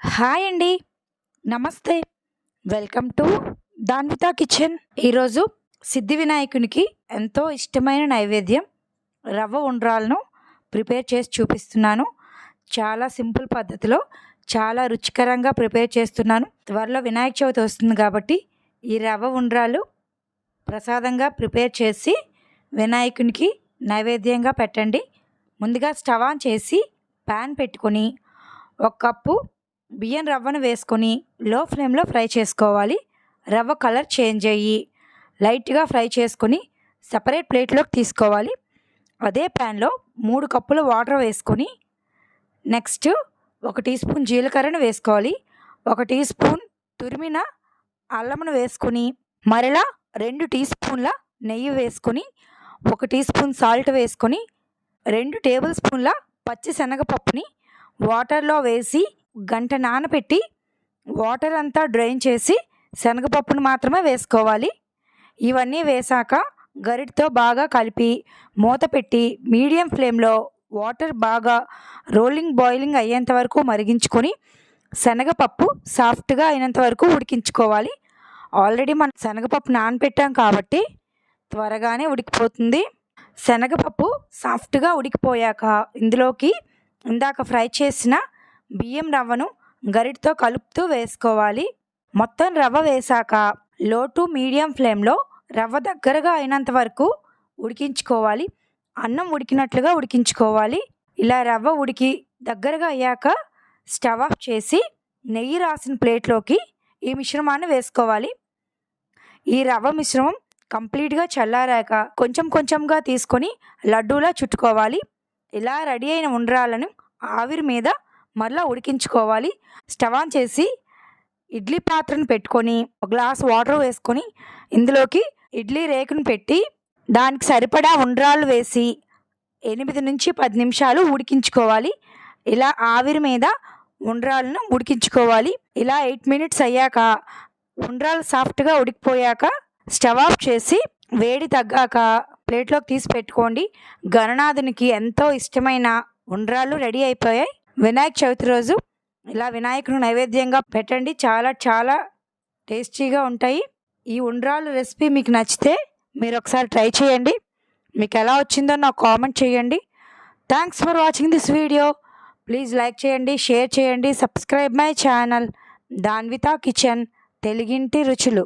Hi అండి. నమస్తే. Welcome to Danvitha kitchen. ఈరోజు సిద్ధి వినాయకునికి ఎంతో ఇష్టమైన నైవేద్యం రవ్వ ఉండ్రాలను ప్రిపేర్ చేసి చూపిస్తున్నాను. చాలా సింపుల్ పద్ధతిలో చాలా రుచికరంగా ప్రిపేర్ చేస్తున్నాను. త్వరలో వినాయక చవితి వస్తుంది కాబట్టి ఈ రవ్వ ఉండ్రాలు ప్రసాదంగా ప్రిపేర్ చేసి వినాయకునికి నైవేద్యంగా పెట్టండి. ముందుగా స్టవ్ ఆన్ చేసి ప్యాన్ పెట్టుకొని ఒక కప్పు బియ్యం రవ్వను వేసుకొని లో ఫ్లేమ్లో ఫ్రై చేసుకోవాలి. రవ్వ కలర్ చేంజ్ అయ్యి లైట్గా ఫ్రై చేసుకొని సపరేట్ ప్లేట్లోకి తీసుకోవాలి. అదే ప్యాన్లో మూడు కప్పులు వాటర్ వేసుకొని నెక్స్ట్ ఒక టీ స్పూన్ జీలకర్రను వేసుకోవాలి. ఒక టీ స్పూన్ తురిమిన అల్లమును వేసుకొని మరలా రెండు టీ స్పూన్ల నెయ్యి వేసుకొని ఒక టీ స్పూన్ సాల్ట్ వేసుకొని రెండు టేబుల్ స్పూన్ల పచ్చి శనగపప్పుని వాటర్లో వేసి గంట నానబెట్టి వాటర్ అంతా డ్రైన్ చేసి శనగపప్పును మాత్రమే వేసుకోవాలి. ఇవన్నీ వేసాక గరిటతో బాగా కలిపి మూత పెట్టి మీడియం ఫ్లేమ్లో వాటర్ బాగా రోలింగ్ బాయిలింగ్ అయ్యేంత వరకు మరిగించుకొని శనగపప్పు సాఫ్ట్గా అయినంత వరకు ఉడికించుకోవాలి. ఆల్రెడీ మనం శనగపప్పు నానబెట్టాం కాబట్టి త్వరగానే ఉడికిపోతుంది. శనగపప్పు సాఫ్ట్గా ఉడికిపోయాక ఇందులోకి ఇందాక ఫ్రై చేసిన బియ్యం రవ్వను గరిటతో కలుపుతూ వేసుకోవాలి. మొత్తం రవ్వ వేశాక లో టు మీడియం ఫ్లేమ్లో రవ్వ దగ్గరగా అయినంత వరకు ఉడికించుకోవాలి. అన్నం ఉడికినట్లుగా ఉడికించుకోవాలి. ఇలా రవ్వ ఉడికి దగ్గరగా అయ్యాక స్టవ్ ఆఫ్ చేసి నెయ్యి రాసిన ప్లేట్లోకి ఈ మిశ్రమాన్ని వేసుకోవాలి. ఈ రవ్వ మిశ్రమం కంప్లీట్గా చల్లారాక కొంచెం కొంచెంగా తీసుకొని లడ్డూలా చుట్టుకోవాలి. ఇలా రెడీ అయిన ఉండ్రాలను ఆవిరి మీద మరలా ఉడికించుకోవాలి. స్టవ్ ఆన్ చేసి ఇడ్లీ పాత్రను పెట్టుకొని ఒక గ్లాస్ వాటర్ వేసుకొని ఇందులోకి ఇడ్లీ రేకును పెట్టి దానికి సరిపడా ఉండ్రాలు వేసి ఎనిమిది నుంచి పది నిమిషాలు ఉడికించుకోవాలి. ఇలా ఆవిరి మీద ఉండ్రాలను ఉడికించుకోవాలి. ఇలా ఎయిట్ మినిట్స్ అయ్యాక ఉండ్రాలు సాఫ్ట్గా ఉడికిపోయాక స్టవ్ ఆఫ్ చేసి వేడి తగ్గాక ప్లేట్లోకి తీసి పెట్టుకోండి. గణనాథునికి ఎంతో ఇష్టమైన ఉండ్రాలు రెడీ అయిపోయాయి. వినాయక చవితి రోజు ఇలా వినాయకుడు నైవేద్యంగా పెట్టండి. చాలా చాలా టేస్టీగా ఉంటాయి. ఈ ఉండ్రాలు రెసిపీ మీకు నచ్చితే మీరు ఒకసారి ట్రై చేయండి. మీకు ఎలా వచ్చిందో నాకు కామెంట్ చేయండి. Thanks for watching this video please like చేయండి షేర్ చేయండి subscribe my channel Danvitha kitchen తెలుగింటి రుచులు